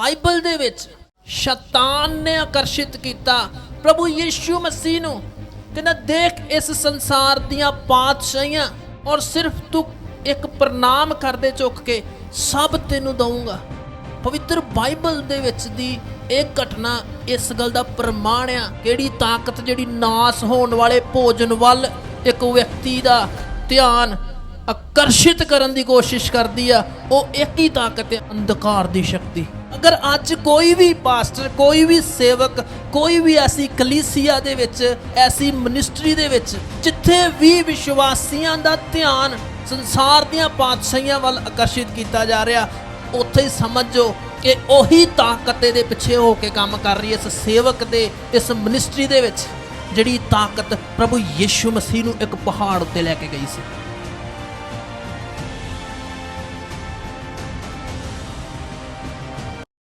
Bible ਦੇ ਵਿੱਚ ਸ਼ੈਤਾਨ ਨੇ ਆਕਰਸ਼ਿਤ ਕੀਤਾ। ਪ੍ਰਭੂ ਯੀਸ਼ੂ ਮਸੀਹ ਨੂੰ ਕਹਿੰਦਾ ਦੇਖ ਇਸ ਸੰਸਾਰ ਦੀਆਂ ਪਾਤਸ਼ਾਹੀਆਂ ਔਰ ਸਿਰਫ ਤੂੰ ਇੱਕ ਪ੍ਰਣਾਮ ਕਰਦੇ ਚੁੱਕ ਕੇ ਸਭ ਤੈਨੂੰ ਦਊਂਗਾ। ਪਵਿੱਤਰ ਬਾਈਬਲ ਦੇ ਵਿੱਚ ਦੀ ਇਹ ਘਟਨਾ ਇਸ ਗੱਲ ਦਾ ਪ੍ਰਮਾਣ ਆ। ਕਿਹੜੀ ਤਾਕਤ ਜਿਹੜੀ ਨਾਸ ਹੋਣ ਵਾਲੇ ਭੋਜਨ ਵੱਲ ਇੱਕ ਵਿਅਕਤੀ ਦਾ ਧਿਆਨ ਆਕਰਸ਼ਿਤ ਕਰਨ ਦੀ ਕੋਸ਼ਿਸ਼ ਕਰਦੀ ਆ, ਉਹ ਇੱਕ ਹੀ ਤਾਕਤ ਹੈ ਅੰਧਕਾਰ ਦੀ ਸ਼ਕਤੀ। ਅਗਰ ਅੱਜ ਕੋਈ ਵੀ ਪਾਸਟਰ, ਕੋਈ ਵੀ ਸੇਵਕ, ਕੋਈ ਵੀ ਐਸੀ ਕਲੀਸਿਆ ਦੇ ਵਿੱਚ, ਐਸੀ ਮਿਨਿਸਟਰੀ ਦੇ ਵਿੱਚ, ਜਿੱਥੇ ਵੀ ਵਿਸ਼ਵਾਸੀਆਂ ਦਾ ਧਿਆਨ ਸੰਸਾਰ ਦੀਆਂ ਪਾਤਸ਼ਾਹੀਆਂ ਵੱਲ ਆਕਰਸ਼ਿਤ ਕੀਤਾ ਜਾ ਰਿਹਾ, ਉੱਥੇ ਹੀ ਸਮਝੋ ਕਿ ਉਹੀ ਤਾਕਤ ਇਹਦੇ ਪਿੱਛੇ ਹੋ ਕੇ ਕੰਮ ਕਰ ਰਹੀ ਹੈ ਇਸ ਸੇਵਕ ਦੇ, ਇਸ ਮਿਨਿਸਟਰੀ ਦੇ ਵਿੱਚ, ਜਿਹੜੀ ਤਾਕਤ ਪ੍ਰਭੂ ਯੀਸ਼ੂ ਮਸੀਹ ਨੂੰ ਇੱਕ ਪਹਾੜ ਉੱਤੇ ਲੈ ਕੇ ਗਈ ਸੀ।